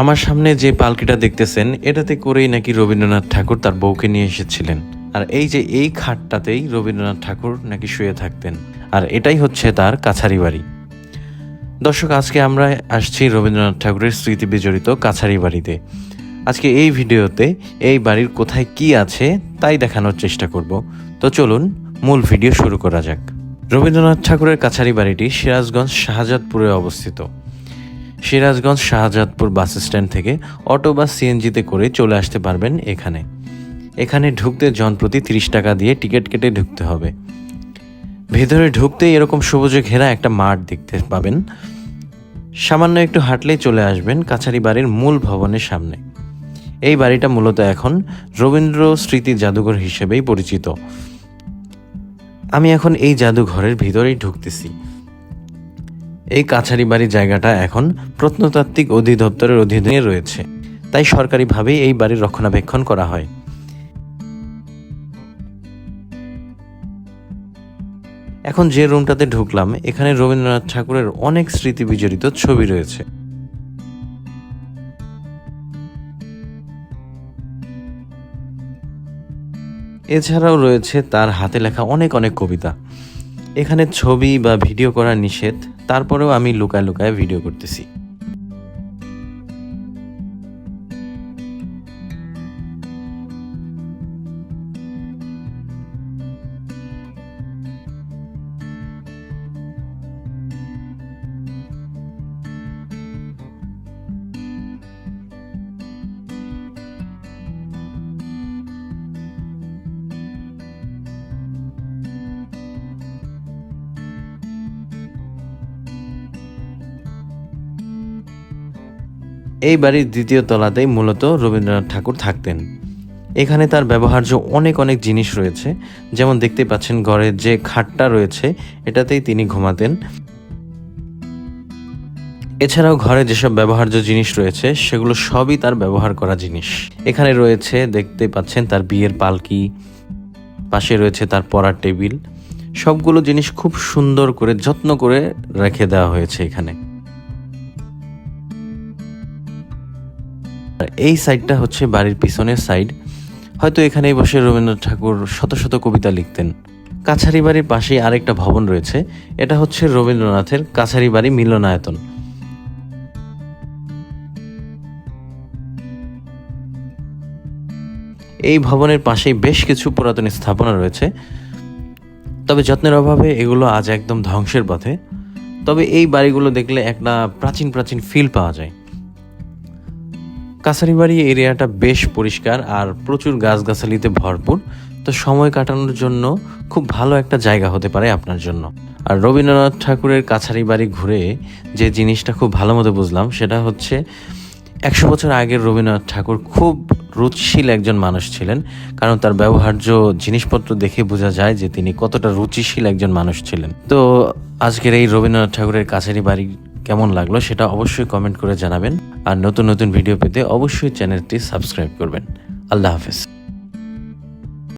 আমার সামনে যে পালকিটা দেখতেছেন, এটাতে করেই নাকি রবীন্দ্রনাথ ঠাকুর তার বউকে নিয়ে এসেছিলেন। আর এই যে এই খাটটাতেই রবীন্দ্রনাথ ঠাকুর নাকি শুয়ে থাকতেন। আর এটাই হচ্ছে তার কাছারি বাড়ি। দর্শক, আজকে আমরা আসছি রবীন্দ্রনাথ ঠাকুরের স্মৃতি বিজড়িত কাছারি বাড়িতে। আজকে এই ভিডিওতে এই বাড়ির কোথায় কি আছে তাই দেখানোর চেষ্টা করব। তো চলুন, মূল ভিডিও শুরু করা যাক। রবীন্দ্রনাথ ঠাকুরের কাছারি বাড়িটি সিরাজগঞ্জ শাহজাদপুরে অবস্থিত। সিরাজগঞ্জ শাহজাদপুর বাস স্ট্যান্ড থেকে অটো বা সিএনজিতে করে চলে আসতে পারবেন এখানে। এখানে ঢুকতে জনপ্রতি তিরিশ টাকা দিয়ে টিকিট কেটে ঢুকতে হবে। ভেতরে ঢুকতেই এরকম সবুজে ঘেরা একটা মাঠ দেখতে পাবেন। সামান্য একটু হাঁটলেই চলে আসবেন কাছারি বাড়ির মূল ভবনের সামনে। এই বাড়িটা মূলত এখন রবীন্দ্র স্মৃতি জাদুঘর হিসেবেই পরিচিত। আমি এখন এই জাদুঘরের ভিতরেই ঢুকতেছি। এই কাছারি বাড়ির জায়গাটা এখন প্রত্নতাত্ত্বিক অধিদপ্তরের অধীনে রয়েছে। তাই সরকারিভাবেই এই বাড়ির রক্ষণাবেক্ষণ করা হয়। এখন যে রুমটাতে ঢুকলাম, এখানে রবীন্দ্রনাথ ঠাকুরের অনেক স্মৃতি বিজড়িত ছবি রয়েছে। এছাড়াও রয়েছে তার হাতে লেখা অনেক অনেক কবিতা। এখানে ছবি বা ভিডিও করা নিষেধ তারপরেও আমি লুকায় লুকায় ভিডিও করতেছি। এই বাড়ির দ্বিতীয় তলাতেই মূলত রবীন্দ্রনাথ ঠাকুর থাকতেন। এখানে তার ব্যবহার্য অনেক অনেক জিনিস রয়েছে, যেমন দেখতে পাচ্ছেন ঘরের যে খাটটা রয়েছে, এটাতেই তিনি ঘুমাতেন। এছাড়াও ঘরে যেসব ব্যবহার্য জিনিস রয়েছে, সেগুলো সবই তার ব্যবহার করা জিনিস। এখানে রয়েছে, দেখতে পাচ্ছেন তার বিয়ের পালকি, পাশে রয়েছে তার পড়ার টেবিল। সবগুলো জিনিস খুব সুন্দর করে, যত্ন করে রেখে দেওয়া হয়েছে এখানে। এই সাইডটা হচ্ছে বাড়ির পিছনের সাইড। হয়তো এখানেই বসে রবীন্দ্রনাথ ঠাকুর শত শত কবিতা লিখতেন। কাছারি বাড়ির পাশেই আরেকটা ভবন রয়েছে। এটা হচ্ছে রবীন্দ্রনাথের কাছারি বাড়ি মিলনায়তন। এই ভবনের পাশেই বেশ কিছু পুরাতন স্থাপনা রয়েছে। তবে যত্নের অভাবে এগুলো আজ একদম ধ্বংসের পথে। তবে এই বাড়িগুলো দেখলে একটা প্রাচীন প্রাচীন ফিল পাওয়া যায়। কাছারিবাড়ি এরিয়াটা বেশ পরিষ্কার আর প্রচুর গাছগাছালিতে ভরপুর। তো সময় কাটানোর জন্য খুব ভালো একটা জায়গা হতে পারে আপনার জন্য। আর রবীন্দ্রনাথ ঠাকুরের কাছারি বাড়ি ঘুরে যে জিনিসটা খুব ভালো মতো বুঝলাম, সেটা হচ্ছে একশো বছর আগের রবীন্দ্রনাথ ঠাকুর খুব রুচিশীল একজন মানুষ ছিলেন। কারণ তার ব্যবহার্য জিনিসপত্র দেখে বোঝা যায় যে তিনি কতটা রুচিশীল একজন মানুষ ছিলেন। তো আজকের এই রবীন্দ্রনাথ ঠাকুরের কাছারি বাড়ি কেমন লাগল সেটা অবশ্যই কমেন্ট করে জানাবেন। আর নতুন নতুন ভিডিও পেতে অবশ্যই চ্যানেলটি সাবস্ক্রাইব করবেন। আল্লাহ হাফেজ।